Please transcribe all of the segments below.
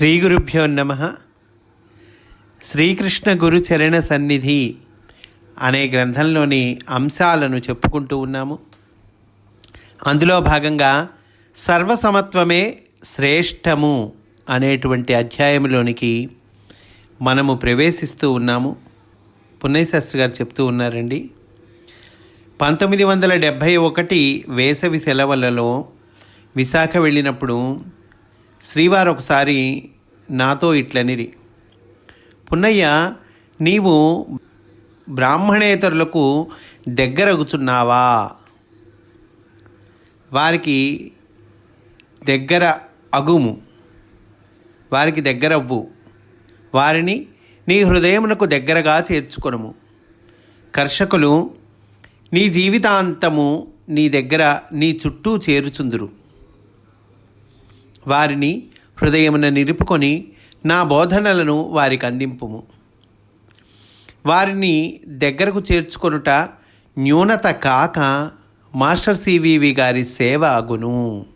శ్రీ గురుభ్యో నమ. శ్రీకృష్ణ గురు చరణ సన్నిధి అనే గ్రంథంలోని అంశాలను చెప్పుకుంటూ ఉన్నాము. అందులో భాగంగా సర్వసమత్వమే శ్రేష్టము అనేటువంటి అధ్యాయంలోనికి మనము ప్రవేశిస్తూ ఉన్నాము. పున్నయశాస్త్రి గారు చెప్తూ ఉన్నారండి. పంతొమ్మిది వందల డెబ్భై ఒకటి వేసవి సెలవులలో విశాఖ వెళ్ళినప్పుడు శ్రీవారు ఒకసారి నాతో ఇట్లనిరి. పున్నయ్య నీవు బ్రాహ్మణేతరులకు దగ్గరగుచున్నావా వారికి దగ్గర అగుము. వారికి దగ్గరవ్వు వారిని నీ హృదయమునకు దగ్గరగా చేర్చుకొనుము. కర్షకులు నీ జీవితాంతము నీ దగ్గర నీ చుట్టూ చేరుచుందురు. వారిని హృదయమున నిలుపుకొని నా బోధనలను వారికి అందింపుము. వారిని దగ్గరకు చేర్చుకొనుట న్యూనత కాక మాస్టర్ సివివి గారి సేవ అగును.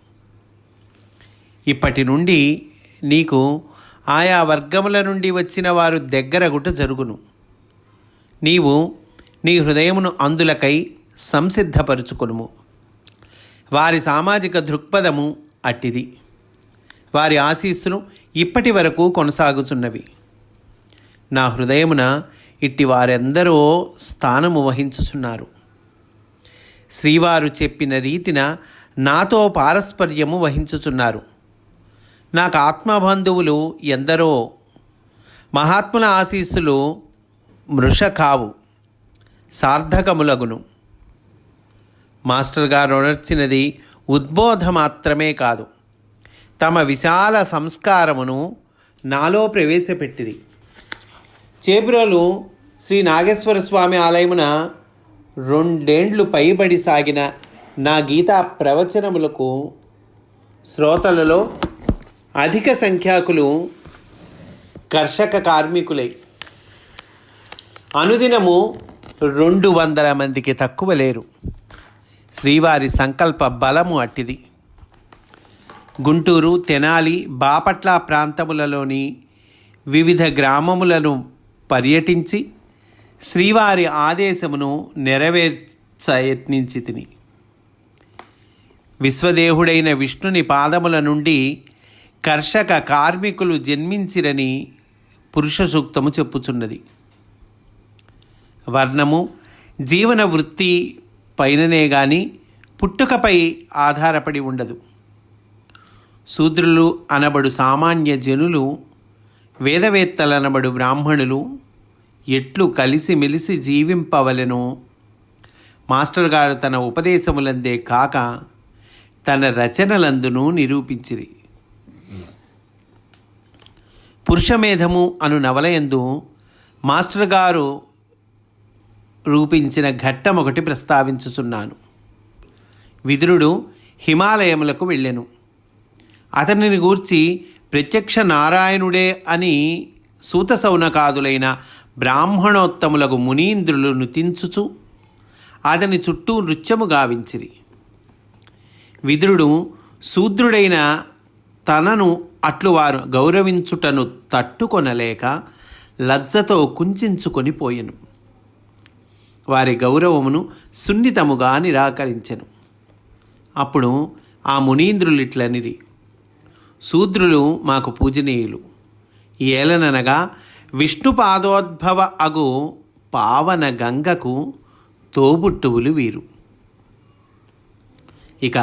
ఇప్పటి నుండి నీకు ఆయా వర్గముల నుండి వచ్చిన వారు దగ్గరగుట జరుగును. నీవు నీ హృదయమును అందులకై సంసిద్ధపరుచుకును వారి సామాజిక దృక్పథము అట్టిది. వారి ఆశీస్సులు ఇప్పటి వరకు కొనసాగుచున్నవి నా హృదయమున ఇట్టి వారెందరో స్థానము వహించుచున్నారు. శ్రీవారు చెప్పిన రీతిన నాతో పారస్పర్యము వహించుచున్నారు. నాకు ఆత్మబంధువులు ఎందరో మహాత్ముల ఆశీస్సులు మృష కావు సార్థకములగును. మాస్టర్ గారు ఉణర్చినది ఉద్బోధ మాత్రమే కాదు. తమ విశాల సంస్కారమును నాలో ప్రవేశపెట్టిది చేబ్రోలు శ్రీ నాగేశ్వర స్వామి ఆలయమున రెండేండ్లు పైబడి సాగిన నా గీతా ప్రవచనములకు శ్రోతలలో అధిక సంఖ్యాకులు కర్షక కార్మికులై. అనుదినము రెండు వందల మందికి తక్కువ లేరు. శ్రీవారి సంకల్ప బలము అట్టిది. గుంటూరు తెనాలి బాపట్ల ప్రాంతములలోని వివిధ గ్రామములను పర్యటించి శ్రీవారి ఆదేశమును నెరవేర్చయత్నించి తిని విశ్వదేహుడైన విష్ణుని పాదముల నుండి కర్షక కార్మికులు జన్మించిరని పురుష సూక్తము చెప్పుచున్నది. వర్ణము జీవన వృత్తి పైననే గాని పుట్టుకపై ఆధారపడి ఉండదు. శూద్రులు అనబడు సామాన్య జనులు వేదవేత్తలనబడు బ్రాహ్మణులు ఎట్లు కలిసిమెలిసి జీవింపవలెను. మాస్టర్ గారు తన ఉపదేశములందే కాక తన రచనలందును నిరూపించిరి. పురుషమేధము అను నవలయందు మాస్టర్ గారు రూపించిన ఘట్టం ఒకటి ప్రస్తావించుచున్నాను. విదురుడు హిమాలయములకు వెళ్ళెను. అతనిని గూర్చి ప్రత్యక్ష నారాయణుడే అని సూత సౌనకాదులైన బ్రాహ్మణోత్తములకు మునీంద్రులు నుతించుచు అతని చుట్టూ నృత్యము గావించిరి. విదురుడు శూద్రుడైన తనను అట్లు వారు గౌరవించుటను తట్టుకొనలేక లజ్జతో కుంచుకొని పోయెను. వారి గౌరవమును సున్నితముగా నిరాకరించెను. అప్పుడు ఆ మునీంద్రులిట్లనిరి శూద్రులు మాకు పూజనీయులు. ఏలననగా విష్ణు పాదోద్భవ అగు పావన గంగకు తోబుట్టువులు వీరు. ఇక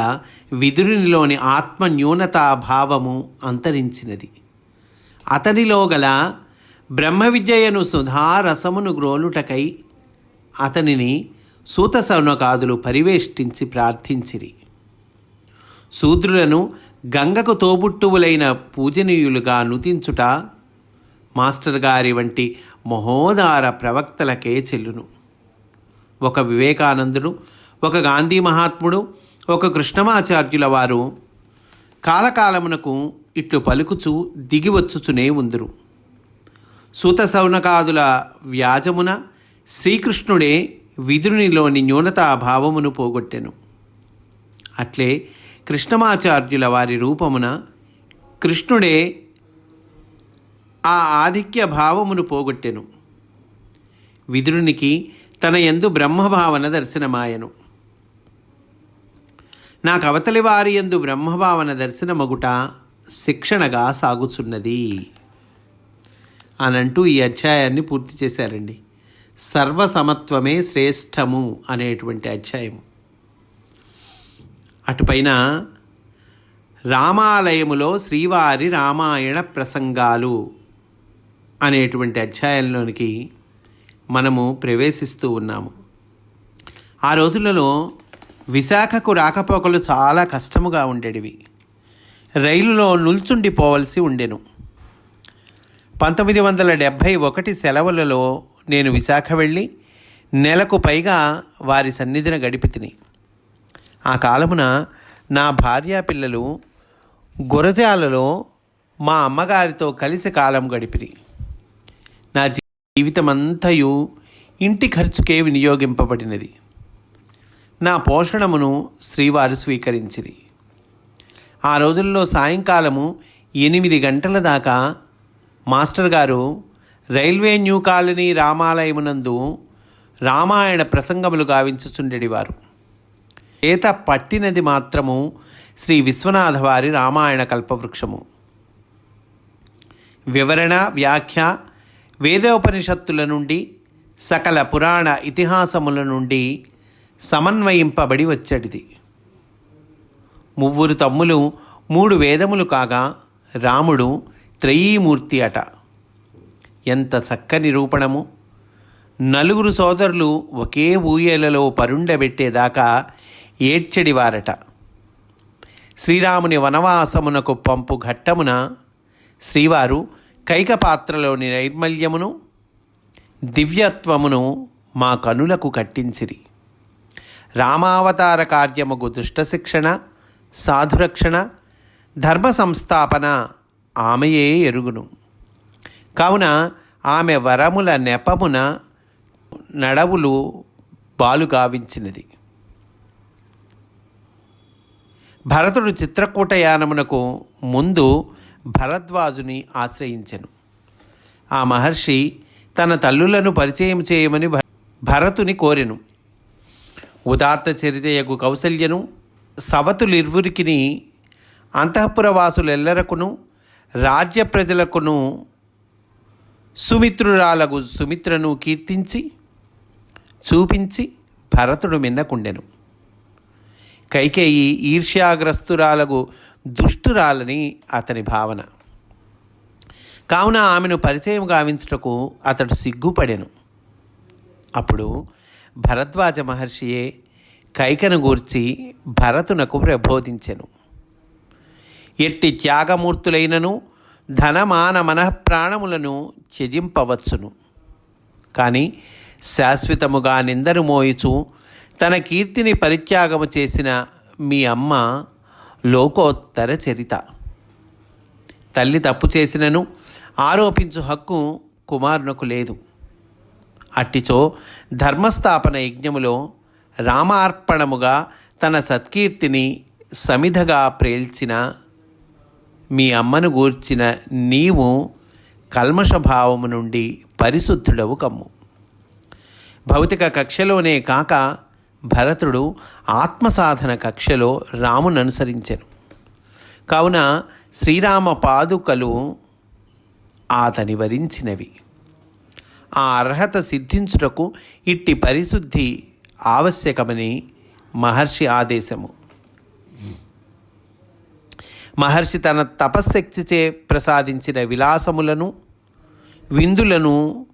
విదురునిలోని ఆత్మ న్యూనతాభావము అంతరించినది. అతనిలో గల బ్రహ్మ విద్యయను సుధారసమును గ్రోలుటకై అతనిని సూతసౌనకాదులు పరివేష్టించి ప్రార్థించిరి. శూద్రులను గంగకు తోబుట్టువులైన పూజనీయులుగా నుతించుట మాస్టర్ గారి వంటి మహోదార ప్రవక్తలకే చెల్లును ఒక వివేకానందుడు ఒక గాంధీ మహాత్ముడు ఒక కృష్ణమాచార్యుల వారు కాలకాలమునకు ఇట్లు పలుకుచు దిగివచ్చుచునే ఉందురు. సూత సౌనకాదుల వ్యాజమున శ్రీకృష్ణుడే విదురునిలోని న్యూనతాభావమును పోగొట్టెను. అట్లే కృష్ణమాచార్యుల వారి రూపమున కృష్ణుడే ఆ ఆధిక్య భావమును పోగొట్టెను. విదురునికి తన యందు బ్రహ్మభావన దర్శనమాయను. నాకు అవతలి వారి యందు బ్రహ్మభావన దర్శనమగుట శిక్షణగా సాగుచున్నది. అనంటూ ఈ అధ్యాయాన్ని పూర్తి చేశారండి. సర్వసమత్వమే శ్రేష్టము అనేటువంటి అధ్యాయము. అటుపైన రామాలయములో శ్రీవారి రామాయణ ప్రసంగాలు అనేటువంటి అధ్యాయంలోనికి మనము ప్రవేశిస్తూ ఉన్నాము. ఆ రోజులలో విశాఖకు రాకపోకలు చాలా కష్టముగా ఉండేటివి. రైలులో నిల్చుండిపోవలసి ఉండెను. పంతొమ్మిది వందల డెబ్భై ఒకటి సెలవులలో నేను విశాఖ వెళ్ళి నెలకు పైగా వారి సన్నిధిన గడిపి తిని ఆ కాలమున నా భార్య పిల్లలు గురజాలలో మా అమ్మగారితో కలిసి కాలం గడిపిరి. నా జీవితమంతయు ఇంటి ఖర్చుకే వినియోగింపబడినది. నా పోషణమును శ్రీవారు స్వీకరించిరి. ఆ రోజుల్లో సాయంకాలము ఎనిమిది గంటల దాకా మాస్టర్ గారు రైల్వే న్యూ కాలనీ రామాలయమునందు రామాయణ ప్రసంగములు గావించుచుండెడివారు. ఏత పట్టినది మాత్రము శ్రీ విశ్వనాథ వారి రామాయణ కల్పవృక్షము. వివరణ వ్యాఖ్య వేదోపనిషత్తుల నుండి సకల పురాణ ఇతిహాసముల నుండి సమన్వయింపబడి వచ్చేటిది మువ్వురు తమ్ములు మూడు వేదములు కాగా రాముడు త్రయీమూర్తి అట. ఎంత చక్కని రూపణము! నలుగురు సోదరులు ఒకే ఊయలలో పరుండబెట్టేదాకా ఏడ్చెడివారట. శ్రీరాముని వనవాసమునకు పంపు ఘట్టమున శ్రీవారు కైక పాత్రలోని నైర్మల్యమును దివ్యత్వమును మా కనులకు కట్టించిరి. రామావతార కార్యముకు దుష్టశిక్షణ సాధురక్షణ ధర్మ సంస్థాపన ఆమెయే ఎరుగును. కావున ఆమె వరముల నెపమున నడవులు బాలుగావించినది. భరతుడు చిత్రకూట యానమునకు ముందు భరద్వాజుని ఆశ్రయించెను. ఆ మహర్షి తన తల్లులను పరిచయం చేయమని భ- భరతుని కోరెను. ఉదాత్త చరితయగు కౌసల్యను సవతులిర్వురికిని అంతఃపురవాసులెల్లరకును రాజ్య ప్రజలకును సుమిత్రురాలగు సుమిత్రను కీర్తించి చూపించి భరతుడు మిన్నకుండెను. కైకేయి ఈర్ష్యాగ్రస్తురాలకు దుష్టురాలని అతని భావన. కావున ఆమెను పరిచయం గావించుటకు అతడు సిగ్గుపడెను. అప్పుడు భరద్వాజ మహర్షియే కైకను గూర్చి భరతునకు ప్రబోధించెను. ఎట్టి త్యాగమూర్తులైనను ధనమాన మనఃప్రాణములను త్యజింపవచ్చును. కానీ శాశ్వతముగా నిందరు మోయిచు తన కీర్తిని పరిత్యాగము చేసిన మీ అమ్మ లోకోత్తర చరిత. తల్లి తప్పు చేసినను ఆరోపించు హక్కు కుమారునకు లేదు. అట్టిచో ధర్మస్థాపన యజ్ఞములో రామార్పణముగా తన సత్కీర్తిని సమిధగా ప్రేల్చిన మీ అమ్మను గూర్చిన నీవు కల్మషభావము నుండి పరిశుద్ధుడవు కమ్ము. భౌతిక కక్షలోనే కాక భరతుడు ఆత్మసాధన కక్షలో రామును అనుసరించెను కావున శ్రీరామ పాదుకలు అతని వరించినవి ఆ అర్హత సిద్ధించుటకు ఇట్టి పరిశుద్ధి ఆవశ్యకమని మహర్షి ఆదేశము. మహర్షి తన తపశ్శక్తిచే ప్రసాదించిన విలాసములను విందులను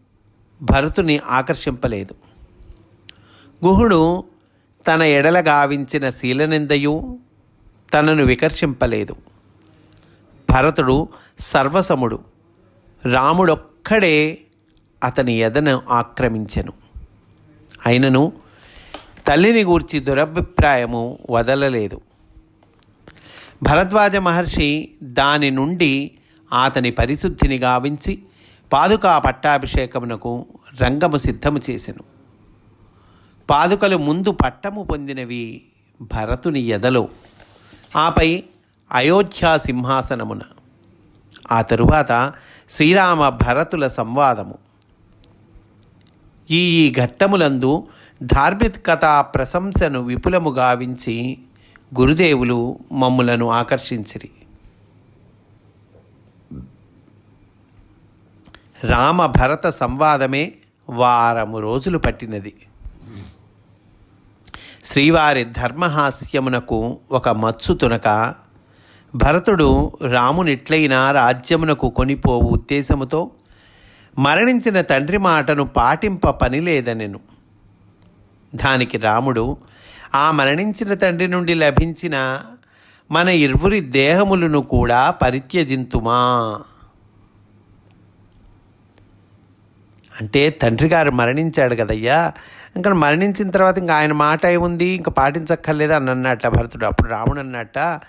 భరతుని ఆకర్షింపలేదు. గుహుడు తన ఎడల గావించిన శీలనిందయు తనను వికర్షింపలేదు. భరతుడు సర్వసముడు రాముడొక్కడే అతని ఎదను ఆక్రమించెను. అయినను తల్లిని గూర్చి దురభిప్రాయము వదలలేదు. భరద్వాజ మహర్షి దాని నుండి అతని పరిశుద్ధిని గావించి పాదుకా పట్టాభిషేకమునకు రంగము సిద్ధము చేసెను. పాదుకలు ముందు పట్టము పొందినవి భరతుని ఎదలో. ఆపై అయోధ్యా సింహాసనమున. ఆ తరువాత శ్రీరామ భరతుల సంవాదము. ఈ ఈ ఘట్టములందు ధార్మికత ప్రశంసను విపులము గావించి గురుదేవులు మమ్ములను ఆకర్షించిరి. రామ భరత సంవాదమే వారము రోజులు పట్టినది. శ్రీవారి ధర్మహాస్యమునకు ఒక మచ్చు తునక భరతుడు రామునిట్లయినా రాజ్యమునకు కొనిపోవు ఉద్దేశముతో మరణించిన తండ్రి మాటను పాటింప పనిలేదనెను. దానికి రాముడు ఆ మరణించిన తండ్రి నుండి లభించిన మన ఇరువురి దేహములను కూడా పరిత్యజింతుమా? అంటే తండ్రి గారు మరణించాడు కదయ్యా. ఇంకా మరణించిన తర్వాత ఇంకా ఆయన మాట ఏముంది? ఇంకా పాటించక్కర్లేదు? అని అన్నట్ట భరతుడు. అప్పుడు రాముడు అన్నట్ట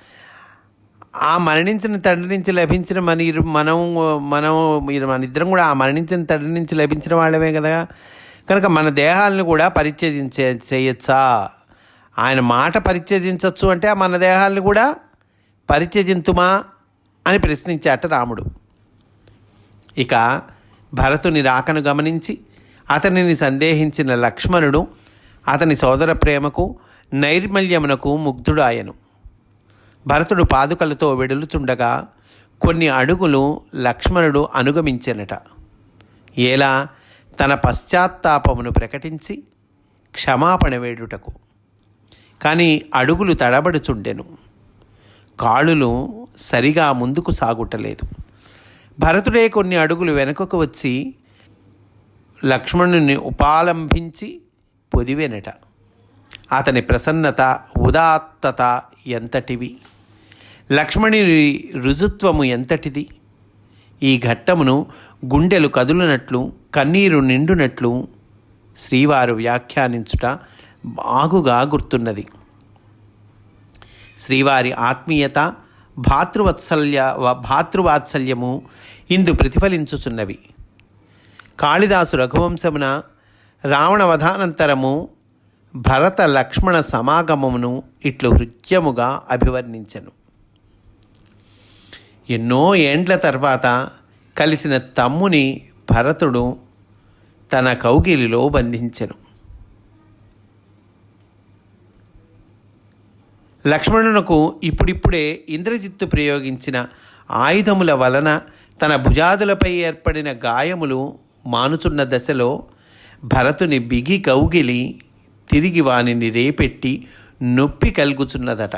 ఆ మరణించిన తండ్రి నుంచి లభించిన మన ఇరు మనం మనం మీరు మన ఇద్దరం కూడా ఆ మరణించిన తండ్రి నుంచి లభించిన వాళ్ళమే కదా. కనుక మన దేహాలను కూడా పరిచ్ఛేదించే చేయొచ్చా? ఆయన మాట పరిచ్ఛేదించవచ్చు అంటే మన దేహాలను కూడా పరిత్యజింతుమా? అని ప్రశ్నించాట రాముడు. ఇక భరతుని రాకను గమనించి అతనిని సందేహించిన లక్ష్మణుడు అతని సోదర ప్రేమకు నైర్మల్యమునకు ముగ్ధుడాయను. భరతుడు పాదుకలతో వెడులుచుండగా కొన్ని అడుగులు లక్ష్మణుడు అనుగమించెనట. ఎలా తన పశ్చాత్తాపమును ప్రకటించి క్షమాపణ వేడుటకు. కానీ అడుగులు తడబడుచుండెను. కాళ్ళులు సరిగా ముందుకు సాగుటలేదు. భరతుడే కొన్ని అడుగులు వెనుకకు వచ్చి లక్ష్మణుని ఉపాలంభించి పొదివెనట అతని ప్రసన్నత ఉదాత్తత ఎంతటివి? లక్ష్మణుని రుజుత్వము ఎంతటిది? ఈ ఘట్టమును గుండెలు కదులునట్లు కన్నీరు నిండునట్లు శ్రీవారు వ్యాఖ్యానించుట బాగుగా గుర్తున్నది. శ్రీవారి ఆత్మీయత భాతృవత్సల్య భాతృవాత్సల్యము ఇందు ప్రతిఫలించుచున్నవి. కాళిదాసు రఘువంశమున రావణవధానంతరము భరత లక్ష్మణ సమాగమమును ఇట్లు హృద్యముగా అభివర్ణించను. ఎన్నో ఏండ్ల తర్వాత కలిసిన తమ్ముని భరతుడు తన కౌగిలిలో బంధించెను. లక్ష్మణునకు ఇప్పుడిప్పుడే ఇంద్రజిత్తు ప్రయోగించిన ఆయుధముల వలన తన భుజాదులపై ఏర్పడిన గాయములు మానుచున్న దశలో భరతుని బిగి కౌగిలి తిరిగి వానిని రేపెట్టి నొప్పి కలుగుచున్నదట.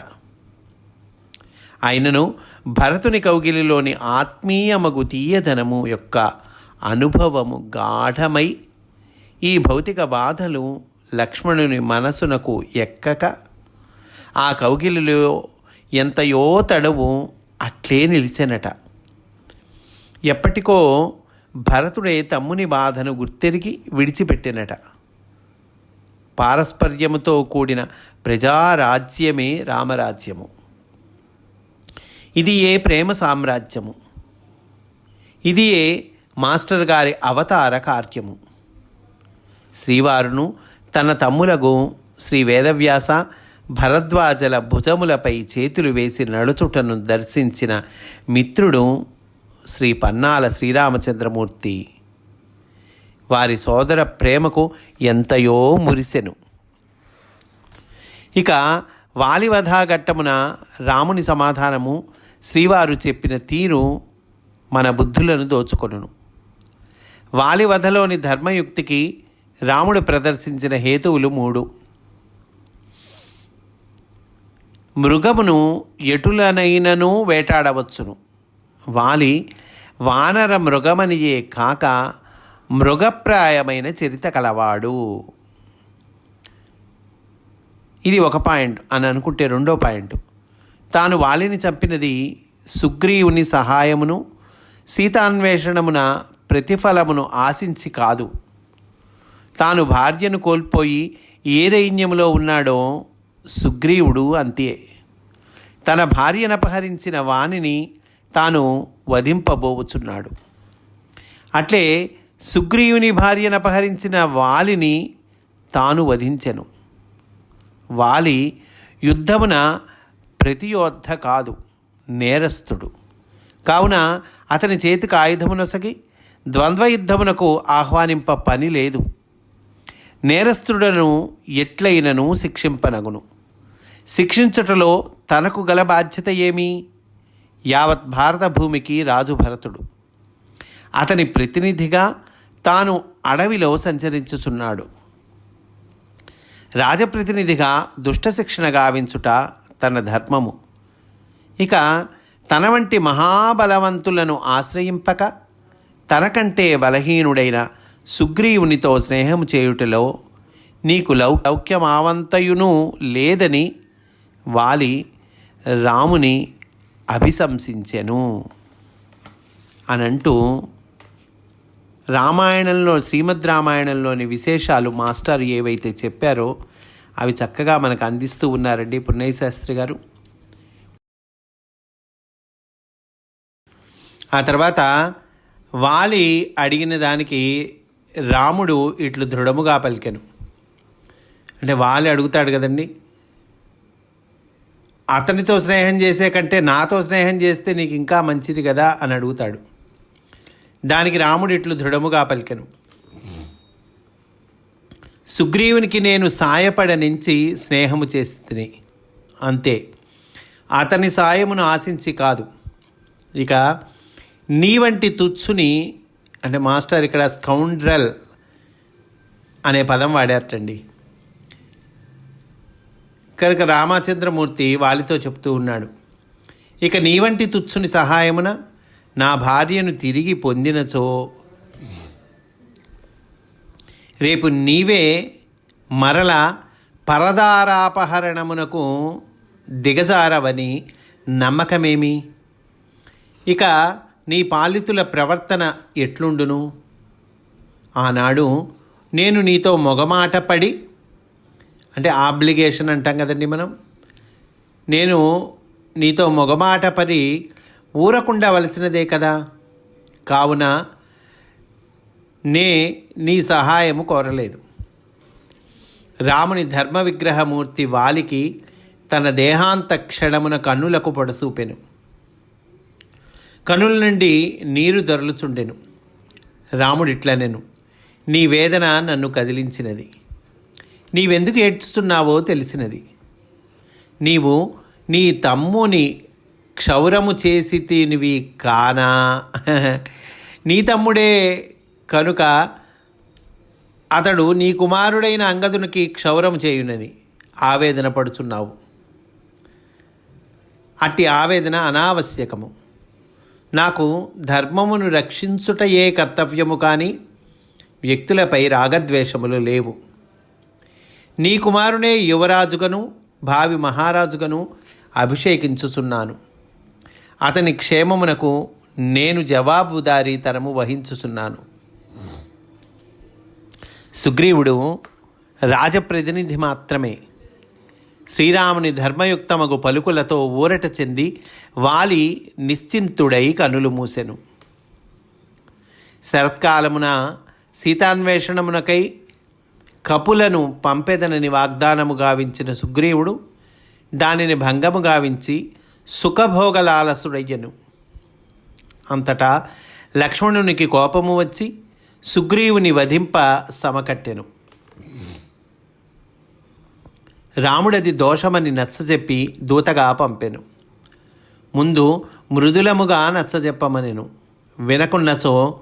అయినను భరతుని కౌగిలిలోని ఆత్మీయమగు తీయధనము యొక్క అనుభవము గాఢమై ఈ భౌతిక బాధలు లక్ష్మణుని మనసునకు ఎక్కక ఆ కౌగిలిలో ఎంతయో తడవు అట్లే నిలిచెనట. ఎప్పటికో భరతుడే తమ్ముని బాధను గుర్తెరిగి విడిచిపెట్టినట. పారస్పర్యముతో కూడిన ప్రజారాజ్యమే రామరాజ్యము. ఇది ఏ ప్రేమ సామ్రాజ్యము? ఇది ఏ మాస్టర్ గారి అవతార కార్యము? శ్రీవారును తన తమ్ములకు శ్రీ వేదవ్యాస భరద్వాజల భుజములపై చేతులు వేసి నడుచుటను దర్శించిన మిత్రుడు శ్రీ పన్నాల శ్రీరామచంద్రమూర్తి. వారి సోదర ప్రేమకు ఎంతయో మురిసెను. ఇక వాలివధాఘట్టమున రాముని సమాధానము శ్రీవారు చెప్పిన తీరు మన బుద్ధులను దోచుకొనును. వాలివధలోని ధర్మయుక్తికి రాముడు ప్రదర్శించిన హేతువులు మూడు. మృగమును ఎటులనైనను వేటాడవచ్చును? వాలి వానర మృగమనియే కాక మృగప్రాయమైన చరిత కలవాడు. ఇది ఒక పాయింట్ అని అనుకుంటే రెండో పాయింట్. తాను వాలిని చంపినది సుగ్రీవుని సహాయమును సీతాన్వేషణమున ప్రతిఫలమును ఆశించి కాదు. తాను భార్యను కోల్పోయి ఏ దైన్యములో ఉన్నాడో సుగ్రీవుడు అంతే. తన భార్యను అపహరించిన వాణిని తాను వధింపబోవుచున్నాడు అట్లే సుగ్రీవుని భార్యను అపహరించిన వాలిని తాను వధించెను. వాలి యుద్ధమున ప్రతియోద్ధ కాదు నేరస్తుడు. కావున అతని చేతికి ఆయుధమునొసగి ద్వంద్వ యుద్ధమునకు ఆహ్వానింప పని లేదు. నేరస్తుడను ఎట్లయినను శిక్షింపనగును. శిక్షించుటలో తనకు గల బాధ్యత ఏమి? యావత్ భారత భూమికి రాజు భరతుడు. అతని ప్రతినిధిగా తాను అడవిలో సంచరించుచున్నాడు. రాజప్రతినిధిగా దుష్ట శిక్షణ గావించుట తన ధర్మము. ఇక తన వంటి మహాబలవంతులను ఆశ్రయింపక తనకంటే బలహీనుడైన సుగ్రీవునితో స్నేహం చేయుటలో నీకు లౌ లౌక్యమావంతయును లేదని వాలి రాముని అభిశంసించెను. అనంటూ రామాయణంలో శ్రీమద్ రామాయణంలోని విశేషాలు మాస్టర్ ఏవైతే చెప్పారో అవి చక్కగా మనకు అందిస్తూ ఉన్నారండి పున్నయ్య శాస్త్రి గారు. ఆ తర్వాత వాలి అడిగిన దానికి రాముడు ఇట్లు దృఢముగా పలికెను. అంటే వాలి అడుగుతాడు కదండి అతనితో స్నేహం చేసే కంటే నాతో స్నేహం చేస్తే నీకు ఇంకా మంచిది కదా అని అడుగుతాడు. దానికి రాముడు ఇట్లు దృఢముగా పలికెను. సుగ్రీవునికి నేను సాయపడనించి స్నేహము చేసి అంతే. అతని సాయమును ఆశించి కాదు. ఇక నీ వంటి తుచ్చుని అంటే మాస్టర్ ఇక్కడ స్కౌండ్రల్ అనే పదం వాడారటండి. కనుక రామచంద్రమూర్తి వాలితో చెప్తూ ఉన్నాడు ఇక నీ వంటి తుచ్చుని సహాయమున నా భార్యను తిరిగి పొందినచో రేపు నీవే మరల పరదారాపహరణమునకు దిగజారవని నమ్మకమేమి? ఇక నీ పాలితుల ప్రవర్తన ఎట్లుండును? ఆనాడు నేను నీతో మొగమాట పడి అంటే ఆబ్లిగేషన్ అంటాం కదండి మనం నేను నీతో మొగమాట పడి ఊరకుండవలసినదే కదా. కావున నే నీ సహాయము కోరలేదు. రాముని ధర్మ విగ్రహమూర్తి వాలికి తన దేహాంత క్షణమున కన్నులకు పొడసూపెను. కనుల నుండి నీరు దొరలుచుండెను. రాముడిట్లనెను నీ వేదన నన్ను కదిలించినది. నీవెందుకు ఏడ్చుతున్నావో తెలిసినది. నీవు నీ తమ్ముని క్షౌరము చేసి తినివి కానా? నీ తమ్ముడే కనుక అతడు నీ కుమారుడైన అంగదునికి క్షౌరం చేయునని ఆవేదన పడుచున్నావు. అట్టి ఆవేదన అనావశ్యకము. నాకు ధర్మమును రక్షించుటయే కర్తవ్యము కానీ వ్యక్తులపై రాగద్వేషములు లేవు. నీ కుమారునే యువరాజుగను భావి మహారాజుగను అభిషేకించుచున్నాను. అతని క్షేమమునకు నేను జవాబుదారీతనము వహించుచున్నాను. సుగ్రీవుడు రాజప్రతినిధి మాత్రమే. శ్రీరాముని ధర్మయుక్తమగు పలుకులతో ఊరట చెంది వాలి నిశ్చింతుడై కనులు మూసెను. శరత్కాలమున సీతాన్వేషణమునకై కపులను పంపెదనని వాగ్దానము గావించిన సుగ్రీవుడు దానిని భంగము గావించి సుఖభోగలాలసుడయ్యను. అంతటా లక్ష్మణునికి కోపము వచ్చి సుగ్రీవుని వధింప సమకట్టెను. రాముడది దోషమని నచ్చజెప్పి దూతగా పంపెను. ముందు మృదులముగా నచ్చజెప్పమనెను. వినకున్నచో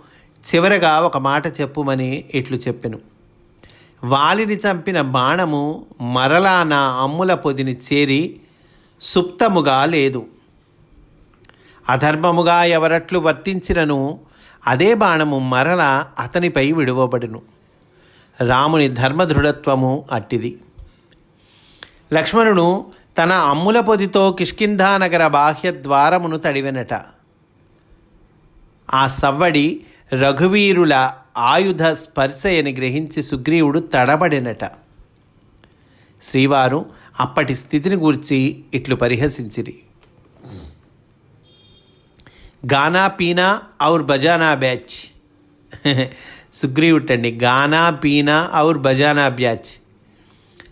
చివరగా ఒక మాట చెప్పుమని ఇట్లు చెప్పెను. వాలిని చంపిన బాణము మరలా నా అమ్ముల పొదిని చేరి సుప్తముగా లేదు. అధర్మముగా ఎవరట్లు వర్తించినను అదే బాణము మరల అతనిపై విడువబడును. రాముని ధర్మదృఢత్వము అట్టిది. లక్ష్మణుడు తన అమ్ముల పొదితో కిష్కింధానగర బాహ్య ద్వారమును తడివెనట. ఆ సవ్వడి రఘువీరుల ఆయుధ స్పర్శయని గ్రహించి సుగ్రీవుడు తడబడినట. శ్రీవారు అప్పటి స్థితిని గూర్చి ఇట్లు పరిహసించిరి. గానా పీనా ఔర్ బజానా బ్యాచ్. సుగ్రీవుటండి గానా పీనా ఔర్ బజానా బ్యాచ్.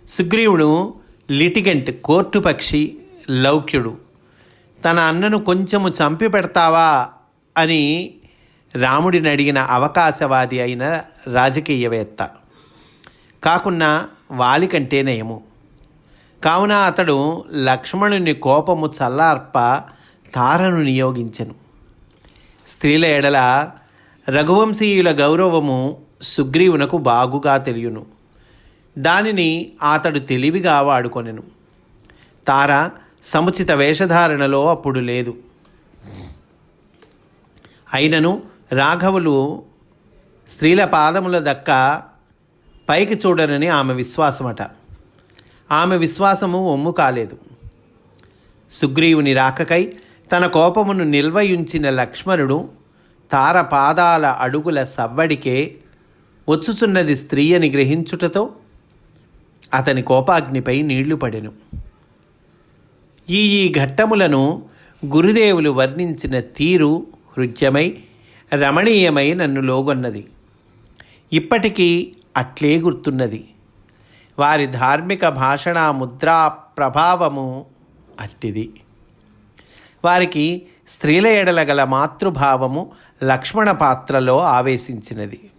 సుగ్రీవుడు లిటిగెంట్ కోర్టు పక్షి లౌక్యుడు. తన అన్నను కొంచెము చంపి పెడతావా అని రాముడిని అడిగిన అవకాశవాది అయిన రాజకీయవేత్త. కాకున్నా వాలికంటే నయము. కావున అతడు లక్ష్మణుని కోపము చల్లార్ప తారను నియోగించెను. స్త్రీల ఎడల రఘువంశీయుల గౌరవము సుగ్రీవునకు బాగుగా తెలియను. దానిని అతడు తెలివిగా వాడుకొనెను. తార సముచిత వేషధారణలో అప్పుడు లేదు. అయినను రాఘవులు స్త్రీల పాదముల దక్క పైకి చూడనని ఆమె విశ్వాసమట. ఆమె విశ్వాసము ఒమ్ము కాలేదు. సుగ్రీవుని రాకకై తన కోపమును నిల్వయుంచిన లక్ష్మణుడు తార పాదాల అడుగుల సవ్వడికే వచ్చుచున్నది స్త్రీ అని గ్రహించుటతో అతని కోపాగ్నిపై నీళ్ళు పడెను. ఈ ఈ ఘట్టములను గురుదేవులు వర్ణించిన తీరు హృద్యమై రమణీయమై నన్ను లోగొన్నది. ఇప్పటికీ అట్లే గుర్తున్నది. వారి ధార్మిక భాషణ ముద్రా ప్రభావము అట్టిది. వారికి స్త్రీల ఎడల గల మాతృభావము లక్ష్మణ పాత్రలో ఆవేశించినది.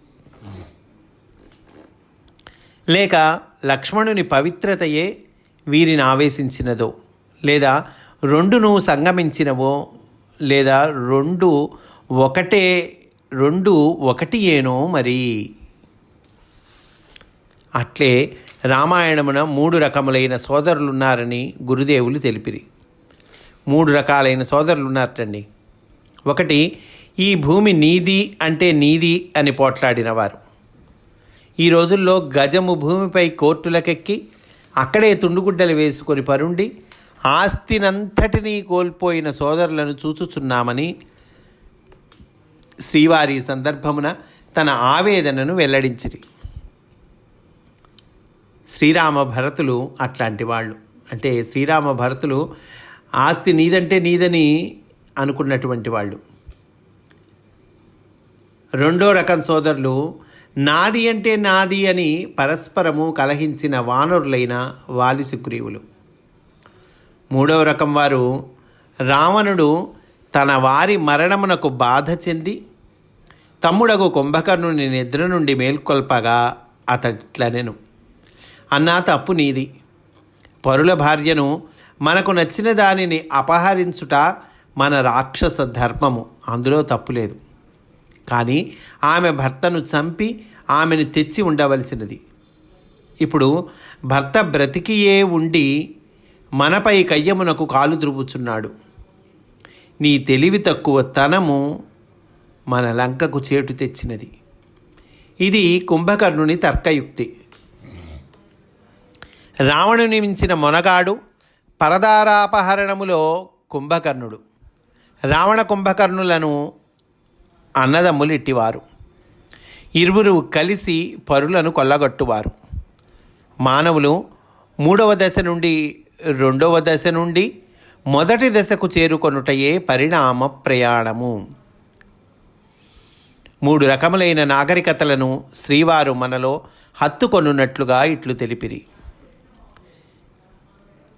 లేక లక్ష్మణుని పవిత్రతయే వీరిని ఆవేశించినదో? లేదా రెండును సంగమించినవో? లేదా రెండు ఒకటే రెండు ఒకటి ఏనో మరి? అట్లే రామాయణమున మూడు రకములైన సోదరులున్నారని గురుదేవులు తెలిపిరి. మూడు రకాలైన సోదరులున్నారటండి ఒకటి ఈ భూమి నీది అంటే నీది అని పోట్లాడినవారు. ఈ రోజుల్లో గజము భూమిపై కోర్టులకెక్కి అక్కడే తుండుగుడ్డలు వేసుకొని పరుండి ఆస్తినంతటినీ కోల్పోయిన సోదరులను చూచుచున్నామని శ్రీవారి సందర్భమున తన ఆవేదనను వెల్లడించిరి. శ్రీరామ భరతులు అట్లాంటి వాళ్ళు. అంటే శ్రీరామ భరతులు ఆస్తి నీదంటే నీదని అనుకున్నటువంటి వాళ్ళు. రెండో రకం సోదరులు నాది అంటే నాది అని పరస్పరము కలహించిన వానరులైన వాలి సుగ్రీవులు మూడవ రకం వారు రావణుడు తన వారి మరణమునకు బాధ చెంది తమ్ముడగు కుంభకర్ణుని నిద్ర నుండి మేల్కొల్పగా అతట్లనెను. అన్నా తప్పు నీది. పరుల భార్యను మనకు నచ్చిన దానిని అపహరించుట మన రాక్షస ధర్మము. అందులో తప్పులేదు కానీ ఆమె భర్తను చంపి ఆమెను తెచ్చి ఉండవలసినది. ఇప్పుడు భర్త బ్రతికియే ఉండి మనపై కయ్యమునకు కాలు ద్రుపుచున్నాడు. నీ తెలివి తక్కువ తనము మన లంకకు చేటు తెచ్చినది. ఇది కుంభకర్ణుని తర్కయుక్తి. రావణుని మించిన మొనగాడు పరదారాపహరణములో కుంభకర్ణుడు. రావణ కుంభకర్ణులను అన్నదమ్ములు ఇట్టివారు. ఇరువురు కలిసి పరులను కొల్లగొట్టువారు. మానవులు మూడవ దశ నుండి రెండవ దశ నుండి మొదటి దశకు చేరుకొనుటయే పరిణామ ప్రయాణము. మూడు రకములైన నాగరికతలను శ్రీవారు మనలో హత్తుకొనున్నట్లుగా ఇట్లు తెలిపిరి.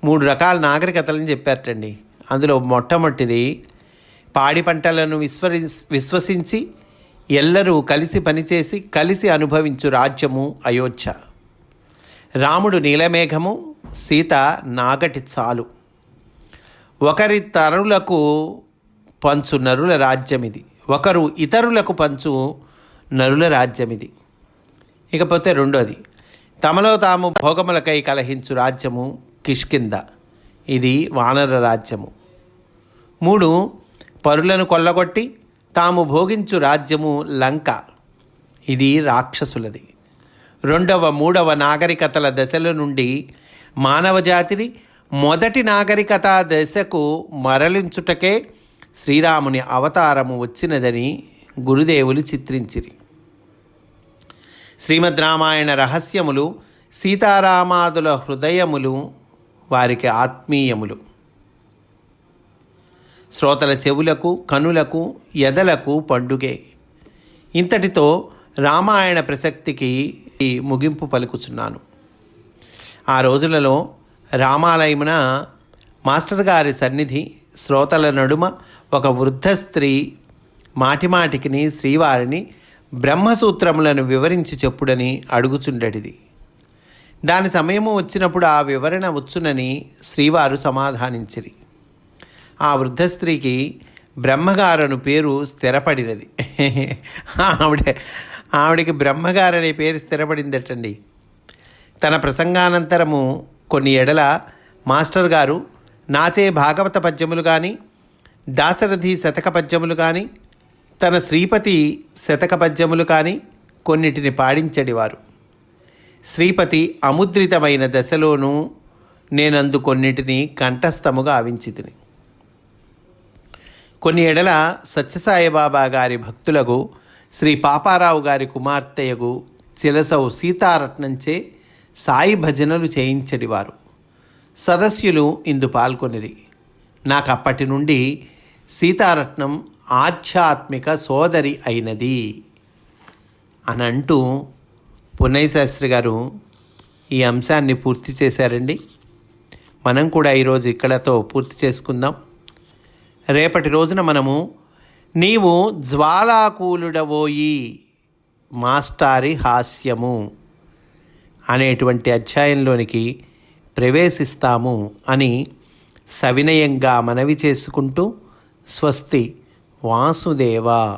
మూడు రకాల నాగరికతలను చెప్పారటండి. అందులో మొట్టమొదటిది పాడి పంటలను విశ్వరి విశ్వసించి ఎల్లరూ కలిసి పనిచేసి కలిసి అనుభవించు రాజ్యము అయోధ్య. రాముడు నీలమేఘము సీత నాగటి చాలు. ఒకరి తరులకు పంచు నరుల రాజ్యమిది. ఒకరు ఇతరులకు పంచు నరుల రాజ్యమిది. ఇకపోతే రెండోది. తమలో తాము భోగములకై కలహించు రాజ్యము కిష్కింద ఇది వానర రాజ్యము. మూడు పరులను కొల్లగొట్టి తాము భోగించు రాజ్యము లంక. ఇది రాక్షసులది. రెండవ మూడవ నాగరికతల దశల నుండి మానవజాతిని మొదటి నాగరికత దశకు మరలించుటకే శ్రీరాముని అవతారము వచ్చినదని గురుదేవులు చిత్రించిరి. శ్రీమద్ రామాయణ రహస్యములు సీతారామాదుల హృదయములు వారికి ఆత్మీయములు. శ్రోతల చెవులకు కనులకు ఎదలకు పండుగే. ఇంతటితో రామాయణ ప్రసక్తికి ముగింపు పలుకుచున్నాను. ఆ రోజులలో రామాలయమున మాస్టర్ గారి సన్నిధి శ్రోతల నడుమ ఒక వృద్ధ స్త్రీ మాటిమాటికిని శ్రీవారిని బ్రహ్మసూత్రములను వివరించి చెప్పుడని అడుగుచుండటిది దాని సమయము వచ్చినప్పుడు ఆ వివరణ వచ్చునని శ్రీవారు సమాధానించిరి. ఆ వృద్ధ స్త్రీకి బ్రహ్మగారను పేరు స్థిరపడినది. ఆవిడ ఆవిడకి బ్రహ్మగారు అనే పేరు స్థిరపడిందటండి. తన ప్రసంగానంతరము కొన్ని ఎడల మాస్టర్ గారు నాచే భాగవత పద్యములు కానీ దాశరథి శతక పద్యములు కానీ తన శ్రీపతి శతక పద్యములు కానీ కొన్నిటిని పాడించడివారు శ్రీపతి అముద్రితమైన దశలోనూ నేనందు కొన్నిటిని కంఠస్థముగా ఆవించితిని. కొన్ని ఎడల సత్యసాయిబాబా గారి భక్తులకు శ్రీ పాపారావు గారి కుమార్తెయగు చిలసవు సీతారత్నంచే సాయి భజనలు చేయించడివారు. సదస్సులు ఇందు పాల్గొనిరి. నాకు అప్పటి నుండి సీతారత్నం ఆధ్యాత్మిక సోదరి అయినది అని అంటూ పున్నయ్య శాస్త్రి గారు ఈ అంశాన్ని పూర్తి చేశారండి. మనం కూడా ఈరోజు ఇక్కడతో పూర్తి చేసుకుందాం. రేపటి రోజున మనము నీవు జ్వాలాకూలుడవోయి మాస్టారి హాస్యము అనేటువంటి అధ్యాయంలోనికి ప్రవేశిస్తాము అని సవినయంగా మనవి చేసుకుంటూ స్వస్తి వాసుదేవ.